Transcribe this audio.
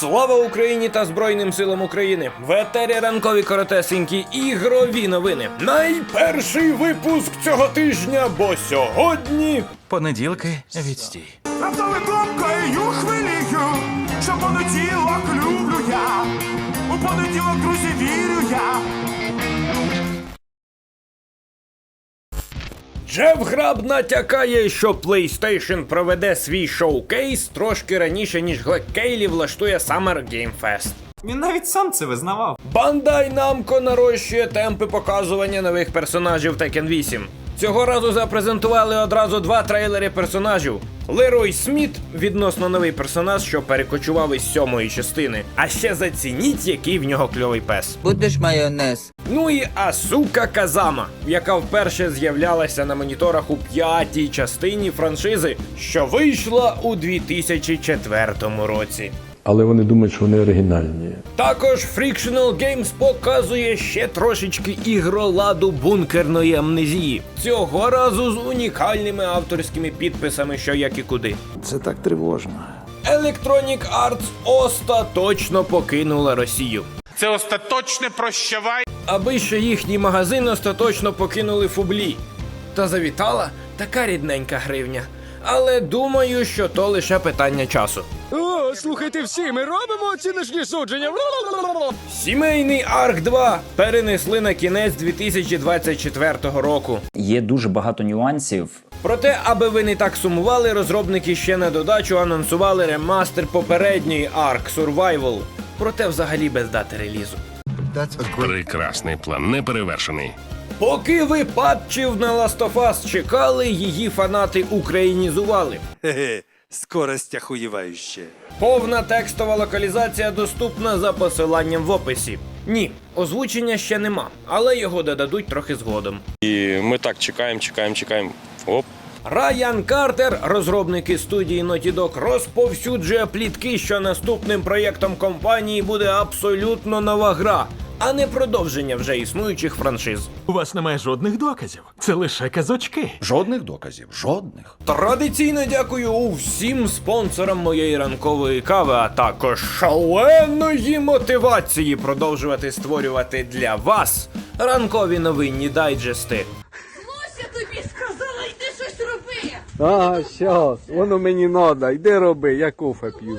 Слава Україні та Збройним силам України! В етері ранкові коротесенькі ігрові новини. Найперший випуск цього тижня, бо сьогодні Понеділки відстій. Раптове думкою хвилію, що понеділок люблю я. У понеділок, друзі, вірю Джеф Граб натякає, що PlayStation проведе свій шоукейс трошки раніше, ніж Глек Кейлі влаштує Summer Game Fest. Він навіть сам це визнавав. Бандай Namco нарощує темпи показування нових персонажів Tekken 8. Цього разу запрезентували одразу два трейлери персонажів. Лерой Сміт відносно новий персонаж, що перекочував із сьомої частини. А ще зацініть, який в нього кльовий пес. Будеш майонез. Ну і Асука Казама, яка вперше з'являлася на моніторах у п'ятій частині франшизи, що вийшла у 2004 році. але вони думають, що вони оригінальні. Також Frictional Games показує ще трошечки ігроладу бункерної амнезії. Цього разу з унікальними авторськими підписами, що як і куди. Це так тривожно. Electronic Arts остаточно покинула Росію. Це остаточне прощавай. Аби ще їхній магазин остаточно покинули фублі. Та завітала така рідненька гривня. Але думаю, що то лише питання часу. О, слухайте всі, ми робимо оціночні судження. Сімейний Арк 2 перенесли на кінець 2024 року. Є дуже багато нюансів. Проте, аби ви не так сумували, розробники ще на додачу анонсували ремастер попередньої Ark Survival. Проте взагалі без дати релізу. Прекрасний план, неперевершений. Поки ви патчів на Last of Us чекали, її фанати українізували. Хе-хе, скорость охуєвающая. Повна текстова локалізація доступна за посиланням в описі. Ні, озвучення ще нема, але його додадуть трохи згодом. І ми так чекаємо, чекаємо, чекаємо. Оп. Райан Картер, розробники студії Naughty Dog, розповсюджує плітки, що наступним проєктом компанії буде абсолютно нова гра, а не продовження вже існуючих франшиз. У вас немає жодних доказів. Це лише казочки. Жодних доказів, жодних. Традиційно дякую усім спонсорам моєї ранкової кави, а також шаленої мотивації продовжувати створювати для вас ранкові новинні дайджести. Ось тобі сказала, йди щось роби. Ага, щас, воно мені надо, йди роби, я кофе п'ю.